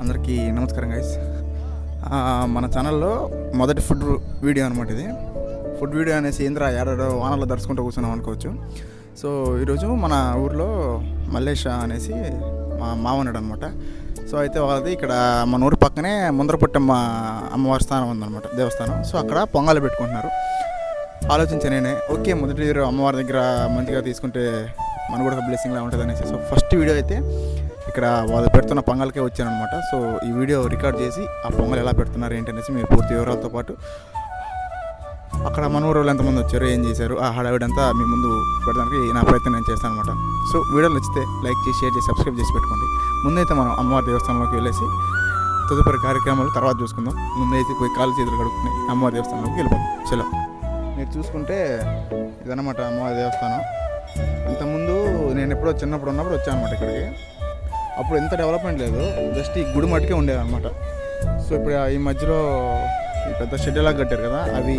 అందరికీ నమస్కారం గైస్ మన ఛానల్లో మొదటి ఫుడ్ వీడియో అనమాట ఇది. ఫుడ్ వీడియో అనేసి ఇంద్ర ఏడాడో వానలో దర్శకుంటూ కూర్చున్నాం అనుకోవచ్చు. సో ఈరోజు మన ఊర్లో మల్లేష అనేసి మా మామ అనమాట సో అయితే వాళ్ళది ఇక్కడ మన ఊరి పక్కనే ముందరపుట్టమ్మ అమ్మవారి స్థానం ఉందన్నమాట దేవస్థానం. సో అక్కడ పొంగలు పెట్టుకుంటున్నారు. ఆలోచించాను నేనే ఓకే మొదటి అమ్మవారి దగ్గర మంచిగా తీసుకుంటే మన కూడా బ్లెస్సింగ్లా ఉంటుంది అనేసి సో ఫస్ట్ వీడియో అయితే ఇక్కడ వాళ్ళు పెడుతున్న పొంగల్కే వచ్చానమాట సో ఈ వీడియో రికార్డ్ చేసి ఆ పొంగల్ ఎలా పెడుతున్నారు ఏంటి అనేసి మీరు పూర్తి వివరాలతో పాటు అక్కడ మన ఎంతమంది వచ్చారు ఏం చేశారు ఆ హడావిడంతా మీ ముందు పెడడానికి నా ప్రయత్నం నేను చేస్తాను అనమాట సో వీడియోలు నచ్చితే లైక్ చేసి షేర్ చేసి సబ్స్క్రైబ్ చేసి పెట్టుకోండి. ముందైతే మనం అమ్మవారి దేవస్థానంలోకి వెళ్ళేసి తదుపరి కార్యక్రమాలు తర్వాత చూసుకుందాం. ముందైతే పోయి కాలు చేతులు కడుక్కుని అమ్మవారి దేవస్థానంలోకి వెళ్ళిపోతాం చలో. మీరు చూసుకుంటే ఇదన్నమాట అమ్మవారి దేవస్థానం. ఇంతకుముందు నేను ఎప్పుడో చిన్నప్పుడు ఉన్నప్పుడు వచ్చాను అనమాట ఇక్కడికి. అప్పుడు ఎంత డెవలప్మెంట్ లేదు జస్ట్ ఈ గుడి మట్టుకే ఉండేది అనమాట సో ఇప్పుడు ఈ మధ్యలో పెద్ద షెడ్ ఎలా కట్టారు కదా అవి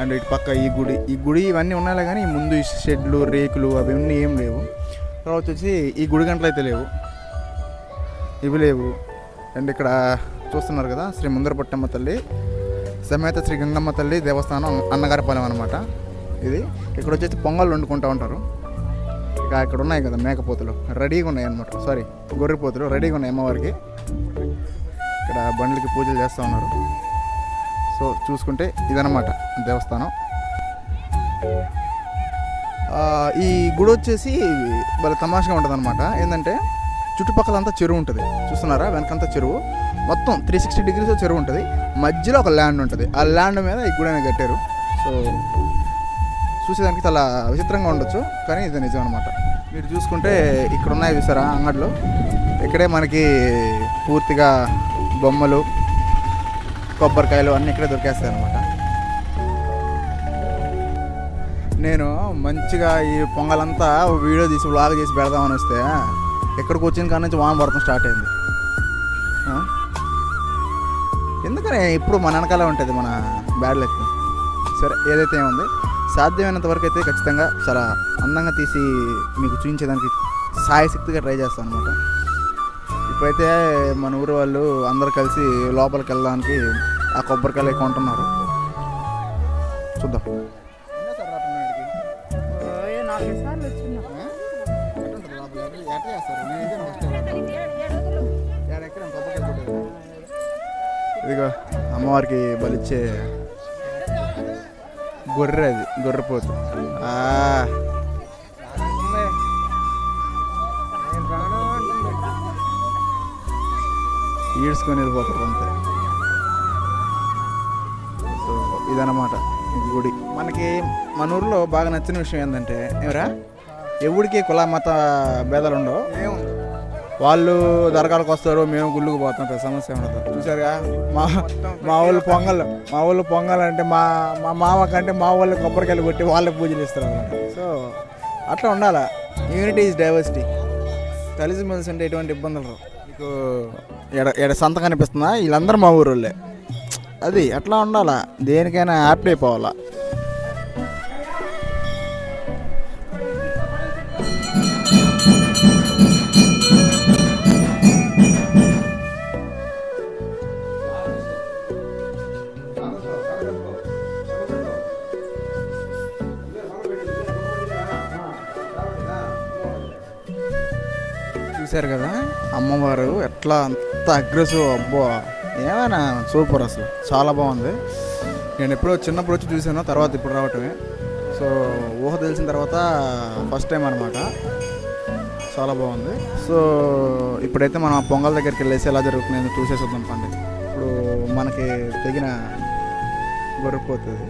అండ్ ఇటు పక్క ఈ గుడి. ఈ గుడి ఇవన్నీ ఉన్నాయి కానీ ముందు ఈ షెడ్లు రేకులు అవన్నీ ఏం లేవు. తర్వాత వచ్చి ఈ గుడి గంటలు అయితే లేవు. ఇవి లేవు. అండ్ ఇక్కడ చూస్తున్నారు కదా శ్రీ ముందరపట్టమ్మ తల్లి సమేత శ్రీ గంగమ్మ తల్లి దేవస్థానం అన్నగారిపాలెం అనమాట ఇది. ఇక్కడ వచ్చేసి పొంగల్ వండుకుంటూ ఉంటారు. ఇక ఇక్కడ ఉన్నాయి కదా మేకపోతులు. రెడీగా ఉన్నాయి అనమాట సారీ గొర్రెపోతులు రెడీగా ఉన్నాయి అమ్మవారికి. ఇక్కడ బండ్లకి పూజలు చేస్తూ ఉన్నారు. సో చూసుకుంటే ఇదనమాట దేవస్థానం. ఈ గుడి వచ్చేసి భలే తమాషగా ఉంటుంది అనమాట ఏంటంటే చుట్టుపక్కలంతా చెరువు ఉంటుంది. చూస్తున్నారా? వెనకంతా చెరువు. మొత్తం త్రీ సిక్స్టీ డిగ్రీస్ చెరువు ఉంటుంది. మధ్యలో ఒక ల్యాండ్ ఉంటుంది. ఆ ల్యాండ్ మీద ఈ గుడి అనేది కట్టారు. సో చూసేదానికి చాలా విచిత్రంగా ఉండొచ్చు. కానీ ఇది నిజం అనమాట మీరు చూసుకుంటే ఇక్కడ ఉన్నాయి చూసారా అంగట్లో ఇక్కడే మనకి పూర్తిగా బొమ్మలు కొబ్బరికాయలు అన్నీ ఇక్కడే దొరికేస్తాయి అనమాట నేను మంచిగా ఈ పొంగలంతా వీడియో తీసి వ్లాగ్ చేసి పెడదామని వస్తే ఎక్కడికి వచ్చిన కాడ నుంచి వాన పడతాం స్టార్ట్ అయింది. ఎందుకని ఇప్పుడు మన వెనకాలే ఉంటుంది మన బ్యాడ్ లెక్క సరే ఏదైతే ఏముంది? సాధ్యమైనంత వరకు అయితే ఖచ్చితంగా చాలా అందంగా తీసి మీకు చూపించేదానికి సాయశక్తిగా ట్రై చేస్తాను అనమాట ఇప్పుడైతే మన ఊరు వాళ్ళు అందరు కలిసి లోపలికి వెళ్ళడానికి ఆ కొబ్బరికాయలు కొంటున్నారు. చూద్దాం. ఇదిగో అమ్మవారికి బలిచ్చే గొర్రె అది గొర్రెపోతు ఈడ్చుకొని వెళ్ళిపోతారు అంతే. సో ఇదన్నమాట గుడి. మనకి మన ఊర్లో బాగా నచ్చిన విషయం ఏంటంటే ఎవరా? ఎవరికి కుల మత భేదాలు ఉండవు. వాళ్ళు దరగాలకు వస్తారు మేము గుళ్ళుకు పోతాం పెద్ద సమస్య ఉండదు. చూసారుగా మా మా వాళ్ళు పొంగల్ మా వాళ్ళు పొంగల్ అంటే మా మా మామ కంటే మా వాళ్ళు కొబ్బరికాయలు కొట్టి వాళ్ళకి పూజలు ఇస్తారు అనమాట. సో అట్లా ఉండాలా. యూనిటీ ఈజ్ డైవర్సిటీ కలిసి మెలిసి అంటే ఎటువంటి ఇబ్బందులు రావు. మీకు ఎడ ఎడ సంత కనిపిస్తుందా? వీళ్ళందరూ మా ఊరోళ్ళే. అది అట్లా ఉండాలా. దేనికైనా హ్యాపీ అయిపోవాలా. చేశారు కదా అమ్మవారు ఎట్లా అంత అగ్రెసివ్ అబ్బో ఏమైనా సూపర్ అసలు. చాలా బాగుంది. నేను ఎప్పుడో చిన్నప్పుడు వచ్చి చూసాను తర్వాత ఇప్పుడు రావటమే. సో ఊహ తెలిసిన తర్వాత ఫస్ట్ టైం అనమాట చాలా బాగుంది. సో ఇప్పుడైతే మనం ఆ పొంగల్ దగ్గరికి వెళ్ళేసి ఎలా జరుగుతుందో చూసేసి వద్దాం పండి. ఇప్పుడు మనకి తెగిన గొర్రెపోతుంది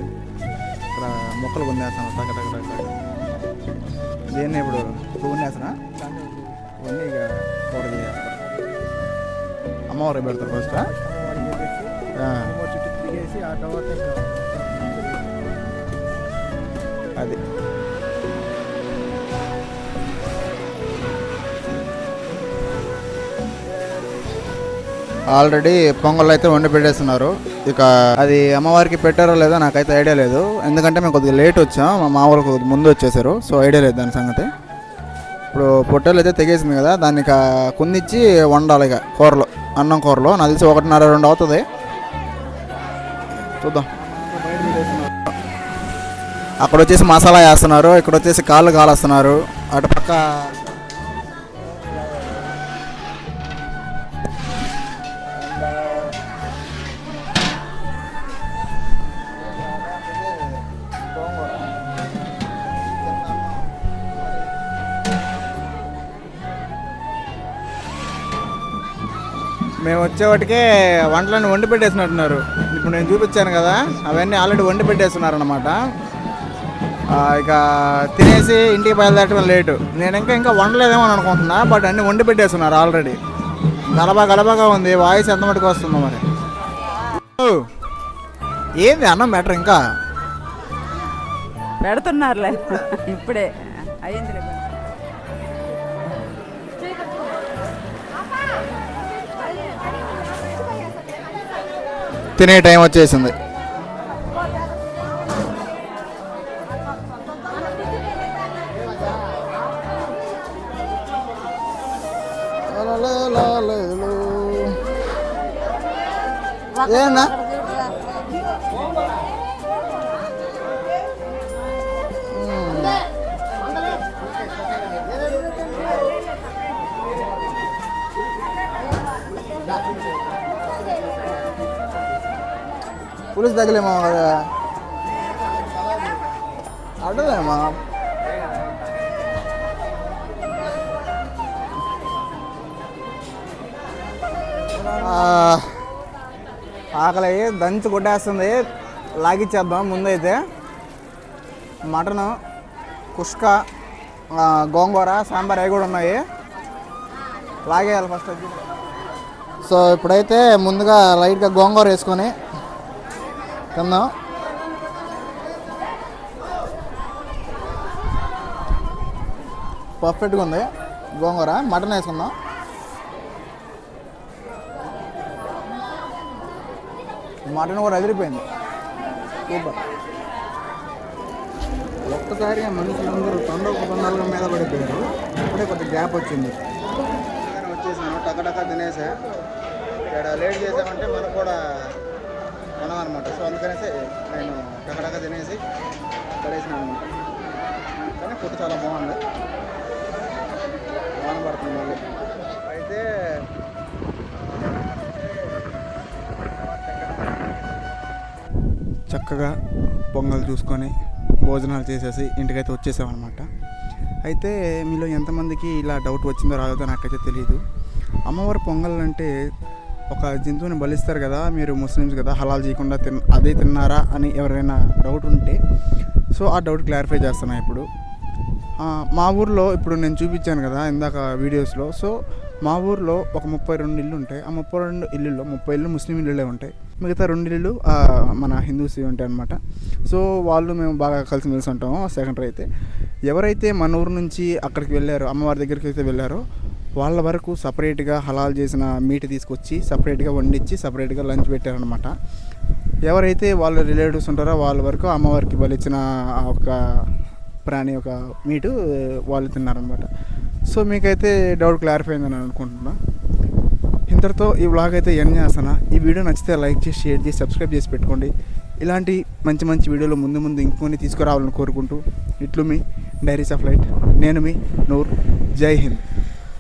ఇక్కడ మొక్కలు కొందేస్తాను టక టక టక దీన్ని ఇప్పుడు కొందేస్తున్నా ఇవన్నీ ఇక అమ్మవారు పెడతారు ఫస్ట్ అది. ఆల్రెడీ పొంగల్ అయితే వండి పెట్టేస్తున్నారు. ఇక అది అమ్మవారికి పెట్టారో లేదో నాకైతే ఐడియా లేదు. ఎందుకంటే మేము కొద్దిగా లేట్ వచ్చాం. మా మామూలు కొద్దిగా ముందు వచ్చేసారు. సో ఐడియా లేదు దాని సంగతి. ఇప్పుడు పొట్టలు అయితే తెగేసింది కదా దాన్ని కుందించి కుందిచ్చి వండాలి ఇక కూరలో. అన్నం కూరలో. నాకు తెలిసి ఒకటిన్నర రెండు అవుతుంది. చూద్దాం. అక్కడ వచ్చేసి మసాలా వేస్తున్నారు. ఇక్కడ వచ్చేసి కాళ్ళు కాలుస్తున్నారు. అటు మేము వచ్చేవాటికే వంటలన్నీ వండి పెట్టేసినట్టున్నారు. ఇప్పుడు నేను చూపించాను కదా అవన్నీ ఆల్రెడీ వండి పెట్టేస్తున్నారు అనమాట ఇక తినేసి ఇంటికి బయలుదేరటం లేటు. నేను ఇంకా ఇంకా వండలేదేమో అని అనుకుంటున్నా బట్ అన్నీ వండి పెట్టేస్తున్నారు ఆల్రెడీ. గలబా గలబాగా ఉంది వాయిస్ ఎంత మటుకు వస్తుందో మరి. ఏంది అన్నం బెటర్ ఇంకా? పెడుతున్నారులే ఇప్పుడే. అయ్యింది తినే టైం వచ్చేసింది. ఏనా? పులుసు తగ్గలేమా కదా అడ్డదేమా ఆకలి దంచి కొట్టేస్తుంది. లాగిచ్చేద్దాం ముందైతే. మటను కుష్క గోంగూర సాంబార్ అవి కూడా ఉన్నాయి. లాగేయాలి ఫస్ట్ వచ్చి సో ఇప్పుడైతే ముందుగా లైట్గా గోంగూర వేసుకొని తిందాం పర్ఫెక్ట్గా ఉంది. గోంగూర మటన్ వేసుకుందాం. మటన్ కూడా అదిరిపోయింది సూపర్ ఒక్కసారిగా మనుషులందరూ తొండొక తొందరగా మీద పడిపోయారు. ఇప్పుడే కొద్దిగా గ్యాప్ వచ్చింది. వచ్చేసాను టకటక తినేసా. ఇక్కడ లేట్ చేసామంటే మనకు కూడా కొనాలన్నమాట సో అందుకనేసి నేను టకటక తినేసి పడేసిన అనమాట కానీ ఫుడ్ చాలా బాగుంది. వాన పడుతుంది మళ్ళీ. అయితే చక్కగా పొంగల్ చూసుకొని భోజనాలు చేసేసి ఇంటికైతే వచ్చేసామన్నమాట. అయితే మీలో ఎంతమందికి ఇలా డౌట్ వచ్చిందో రాదో నాకైతే తెలియదు అమ్మవారి పొంగల్ అంటే ఒక జంతువుని బలిస్తారు కదా మీరు ముస్లిమ్స్ కదా హలాల్ చేయకుండా తిన్ అదే తిన్నారా అని ఎవరైనా డౌట్ ఉంటే సో ఆ డౌట్ క్లారిఫై చేస్తున్నా ఇప్పుడు. మా ఊర్లో ఇప్పుడు నేను చూపించాను కదా ఇందాక వీడియోస్లో సో మా ఊర్లో ఒక ముప్పై రెండు ఇల్లు ఉంటాయి. ఆ ముప్పై రెండు ఇల్లుల్లో ముప్పై ఇల్లు ముస్లిం ఇల్లులే ఉంటాయి. మిగతా రెండు ఇల్లు మన హిందూస్ ఉంటాయి అనమాట సో వాళ్ళు మేము బాగా కలిసి మెలిసి ఉంటాము సెకండరీ అయితే ఎవరైతే మన ఊరు నుంచి అక్కడికి వెళ్ళారో అమ్మవారి దగ్గరికి అయితే వెళ్ళారో వాళ్ళ వరకు సపరేట్గా హలాల్ చేసిన మీట్ తీసుకొచ్చి సపరేట్గా వండించి సపరేట్గా లంచ్ పెట్టారనమాట ఎవరైతే వాళ్ళ రిలేటివ్స్ ఉంటారో వాళ్ళ వరకు అమ్మవారికి బలిచ్చిన ఒక ప్రాణి ఒక మీటు వాళ్ళు తిన్నారనమాట సో మీకైతే డౌట్ క్లారిఫై అయిందని అనుకుంటున్నా. ఇంతటితో ఈ వ్లాగ్ అయితే ఎండ్ చేస్తాను ఈ వీడియో నచ్చితే లైక్ చేసి షేర్ చేసి సబ్స్క్రైబ్ చేసి పెట్టుకోండి. ఇలాంటి మంచి మంచి వీడియోలు ముందు ముందు ఇంకొని తీసుకురావాలని కోరుకుంటూ ఇట్లు మీ డైరీస్ ఆఫ్ లైట్. నేను మీ నూర్. జై హింద్.